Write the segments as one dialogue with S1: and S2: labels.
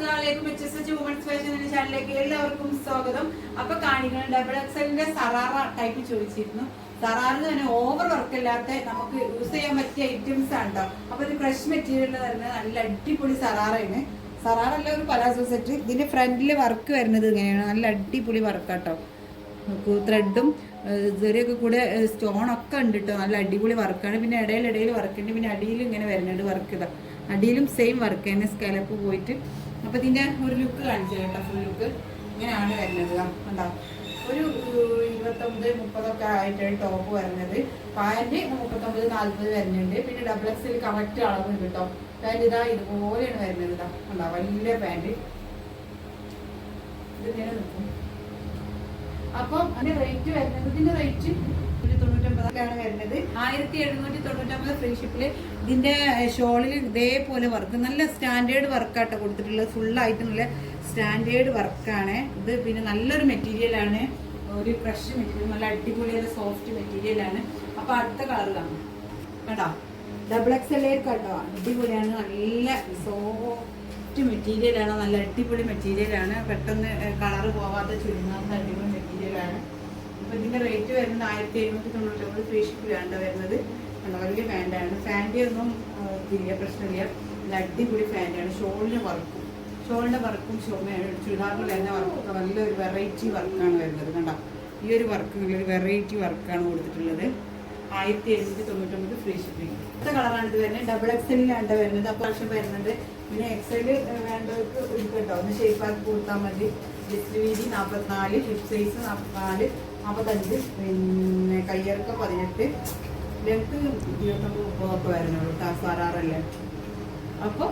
S1: അസ്സലാമലൈക്കും H women's fashion എന്ന ചാനലിലേക്ക് എല്ലാവർക്കും സ്വാഗതം. അപ്പൊ കാണിക്കണം ഡബിൾ എക്സലിന്റെ സറാറ ടൈപ്പ് ചോദിച്ചിരുന്നു. സറാറിന് തന്നെ ഓവർ വർക്ക് അല്ലാത്ത നമുക്ക് യൂസ് ചെയ്യാൻ പറ്റിയ ഐറ്റംസ് ആണ് കേട്ടോ അപ്പൊ ഒരു ഫ്രഷ് മെറ്റീരിയൽ വരുന്നത് നല്ല അടിപൊളി സറാറയാണ് സറാറല്ല ഒരു പലാസോ സെറ്റ് ഇതിന്റെ ഫ്രണ്ടിൽ വർക്ക് വരുന്നത് ഇങ്ങനെയാണ്. നല്ല അടിപൊളി വർക്കാട്ടോ നോക്കൂ ത്രെഡും ഇതുവരെയൊക്കെ കൂടെ സ്റ്റോണൊക്കെ ഉണ്ട് കേട്ടോ നല്ല അടിപൊളി വർക്കാണ് പിന്നെ ഇടയിൽ ഇടയിൽ വർക്ക് ഉണ്ട്. പിന്നെ അടിയിൽ ഇങ്ങനെ വരുന്നുണ്ട് വർക്ക് ഇതാ അടിയിലും സെയിം വർക്ക് തന്നെ സ്കാലപ്പ് പോയിട്ട്. അപ്പൊ ഇതിന്റെ ഒരു ലുക്ക് കാണിച്ചു കേട്ടോ ഫുൾ ലുക്ക് ഇങ്ങനെയാണ് വരുന്നത്. കണ്ടോ? ഒരു ഇരുപത്തൊമ്പത് മുപ്പതൊക്കെ ആയിട്ടാണ് ടോപ്പ് വരുന്നത്. പാന്റ് മുപ്പത്തൊമ്പത് നാല്പത് വരുന്നുണ്ട്. പിന്നെ ഡബിൾ എക്സിൽ കറക്റ്റ് അളവ് കിട്ടോ. പാന്റ് ഇതാ ഇതുപോലെയാണ് വരുന്നത് ഇതാ കണ്ടോ? വലിയ പാന്റ്. ഇതിങ്ങനെ നിൽക്കും. അപ്പം അതിന്റെ റേറ്റ് വരുന്നത് ഇതിന്റെ റേറ്റ് ാണ് വരുന്നത്. ആയിരത്തി എഴുന്നൂറ്റി തൊണ്ണൂറ്റൊമ്പത് ഫ്രീ ഷിപ്പിൽ ഇതിന്റെ ഷോളിൽ ഇതേപോലെ വർക്ക് നല്ല സ്റ്റാൻഡേർഡ് വർക്കാട്ടോ കൊടുത്തിട്ടുള്ളത്. ഫുള്ളായിട്ട് നല്ല സ്റ്റാൻഡേർഡ് വർക്കാണ് ഇത് പിന്നെ നല്ലൊരു മെറ്റീരിയൽ ആണ്. ഒരു ഫ്രഷ് മെറ്റീരിയൽ നല്ല അടിപൊളിയായ സോഫ്റ്റ് മെറ്റീരിയലാണ് അപ്പൊ അടുത്ത കളർ കാണാം. കേട്ടോ? ഡബിൾ എക്സ് എൽ കേട്ടോ. അടിപൊളിയാണ്. നല്ല സോഫ്റ്റ് മെറ്റീരിയലാണ് നല്ല അടിപൊളി മെറ്റീരിയലാണ് പെട്ടെന്ന് കളർ പോവാത്ത ചുരുങ്ങാത്ത അടിപൊളി ആണ് അപ്പൊ ഇതിന്റെ റേറ്റ് വരുന്നത് ആയിരത്തി എഴുന്നൂറ്റി തൊണ്ണൂറ്റി ഒമ്പത് ഫ്രീ ഷിപ്പിലാണ് വരുന്നത്. നല്ല വലിയ ഫാൻഡാണ് ഫാന്റെ ഒന്നും ഇല്ല പ്രശ്നമില്ല. അടിപൊളി പാന്റാണ് ഷോളിന് വർക്കും. ഷോളിന്റെ വർക്കും ചുരിദാറിൽ തന്നെ വർക്കൊക്കെ നല്ലൊരു വെറൈറ്റി വർക്കാണ് വരുന്നത് കണ്ടോ? ഈ ഒരു വർക്ക് നല്ലൊരു വെറൈറ്റി വർക്കാണ് കൊടുത്തിട്ടുള്ളത്. ആയിരത്തി എഴുന്നൂറ്റി തൊണ്ണൂറ്റൊമ്പത് ഫ്രീ ഷിപ്പിംഗ് അടുത്ത കളറാണ് ഇത് വരുന്നത്. ഡബിൾ എക്സലിലാണ് വരുന്നത് അപ്പോൾ വർഷം വരുന്നത് പിന്നെ എക്സൽ വേണ്ടവർക്ക് ഇത് ഒന്ന് ഒന്ന് ഷേപ്പാക്കി കൊടുത്താൽ മതി. ലിസ്റ്റ് വീതി നാൽപ്പത്തിനാല് ഹിപ്പ് സൈസ് നാൽപ്പത്തിനാല് നാൽപ്പത്തഞ്ച് പിന്നെ കയ്യിറക്കം പതിനെട്ട്. ലെങ്ത്ത് ഇരുപത്തൊമ്പത് മുപ്പതൊക്കെ വരുന്നുള്ളൂ ടാസാറാറല്ലേ അപ്പോൾ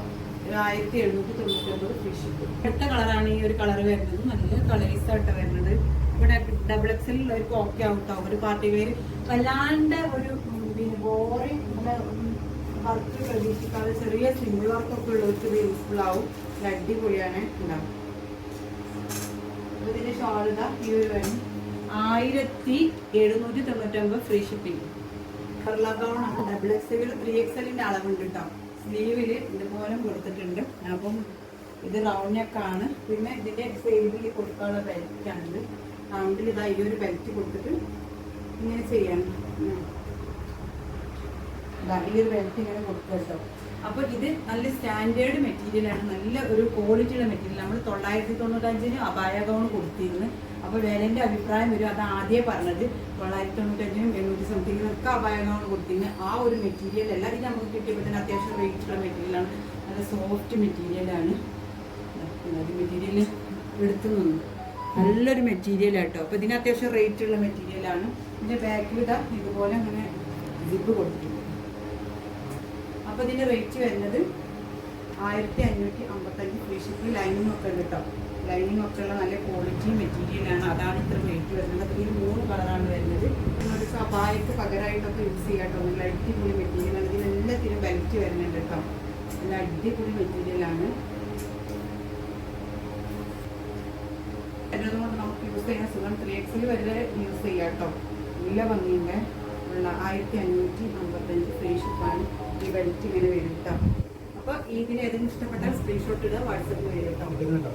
S1: ആയിരത്തി എഴുന്നൂറ്റി തൊണ്ണൂറ്റി ഒമ്പത് ഫിഷ് ഷിപ്പ് കളറാണ് ഈ ഒരു കളർ വരുന്നത്. നല്ല കളേഴ്സ് ആയിട്ട് വരുന്നത്. ഇവിടെ ഡബിൾ എക്സലിലുള്ളവർക്ക് ഓക്കെ ആവട്ടോ. ഒരു പാർട്ടി പേര് വല്ലാണ്ട് ഒരു പിന്നെ ബോറിങ് വർക്ക് പ്രതീക്ഷിക്കാതെ ചെറിയ സിമ്പിൾ വർക്കൊക്കെ ഉള്ളവർക്ക് ഇത് യൂസ്ഫുൾ ആവും. അടിപൊളിയാണ്. ഉണ്ടാവും അപ്പൊ ഇതിന്റെ ഷോൾ ഈ ഒരു വരും. ആയിരത്തി എഴുന്നൂറ്റി തൊണ്ണൂറ്റൊമ്പത് free shipping Kerala gown double XL three എക്സലിന്റെ അളവുണ്ട് കേട്ടോ സ്ലീവിൽ ഇതുപോലെ കൊടുത്തിട്ടുണ്ട്. അപ്പം ഇത് റൗണ്ട് നെക്കാണ് പിന്നെ ഇതിന്റെ സൈഡിൽ കൊടുക്കാനുള്ള ബെൽറ്റ് ആണിത് റൗണ്ടിൽ ഇതാ ഈ ഒരു ബെൽറ്റ് കൊടുത്തിട്ട് ഇങ്ങനെ ചെയ്യണം ഈ ഒരു ബെൽറ്റ് ഇങ്ങനെ കൊടുക്കുക കേട്ടോ. അപ്പൊ ഇത് നല്ല സ്റ്റാൻഡേർഡ് മെറ്റീരിയലാണ് നല്ല ഒരു ക്വാളിറ്റിയുള്ള മെറ്റീരിയൽ നമ്മൾ തൊള്ളായിരത്തി തൊണ്ണൂറ്റഞ്ചിന് അപായ ഗൗൺ കൊടുത്തിരുന്നു അപ്പൊ വേലന്റെ അഭിപ്രായം വരും. അത് ആദ്യമേ പറഞ്ഞത്. തൊള്ളായിരത്തി തൊണ്ണൂറ്റഞ്ചിനും എണ്ണൂറ്റി സംതിങ്ങിനൊക്കെ അപായ ഗൗൺ കൊടുത്തിരുന്നു ആ ഒരു മെറ്റീരിയൽ അല്ല. ഇത് നമുക്ക് കിട്ടിയപ്പോൾ തന്നെ അത്യാവശ്യം റേറ്റുള്ള മെറ്റീരിയലാണ് നല്ല സോഫ്റ്റ് മെറ്റീരിയലാണ് മെറ്റീരിയൽ എടുത്തു നിന്നു. നല്ലൊരു മെറ്റീരിയൽ ആട്ടോ. അപ്പൊ ഇതിന് അത്യാവശ്യം റേറ്റ് ഉള്ള മെറ്റീരിയലാണ് ഇതിന്റെ ബാക്കിൽ ഇതാ ഇതുപോലെ അങ്ങനെ ജിപ്പ് കൊടുത്തിട്ടുണ്ട് അപ്പൊ ഇതിന്റെ റേറ്റ് വരുന്നത് ആയിരത്തി അഞ്ഞൂറ്റി അമ്പത്തഞ്ച് ഫ്രീ ഷിപ്പിൽ ലൈനിങ് ഒക്കെ ഉണ്ട് കേട്ടോ ലൈനിങ് ഒക്കെ ഉള്ള നല്ല ക്വാളിറ്റി മെറ്റീരിയലാണ് അതാണ് ഇത്ര റേറ്റ് വരുന്നത്. അപ്പോൾ ഇതിൽ മൂന്ന് കളറാണ് വരുന്നത്. ഒരു സബായക്ക് പകരമായിട്ടൊക്കെ യൂസ് ചെയ്യാം കേട്ടോ നല്ല അടിപൊളി മെറ്റീരിയലാണ് ഇതിനെല്ലാത്തിനും ബെൽറ്റ് വരുന്നുണ്ട് കേട്ടോ നല്ല അടിപൊളി മെറ്റീരിയലാണ് എന്നതുകൊണ്ട് നമുക്ക് യൂസ് ചെയ്യാൻ സുഖം. ത്രീ എക്സിൽ വരെ യൂസ് ചെയ്യാട്ടോ കേട്ടോ നല്ല ഉള്ള ആയിരത്തി അഞ്ഞൂറ്റി ഈ ബെൽറ്റ് ഇങ്ങനെ വരും കേട്ടോ അപ്പോൾ ഇതിന് ഏതെങ്കിലും ഇഷ്ടപ്പെട്ടാൽ സ്ക്രീൻഷോട്ട് ഇടുക വാട്സപ്പ് വരും കേട്ടോ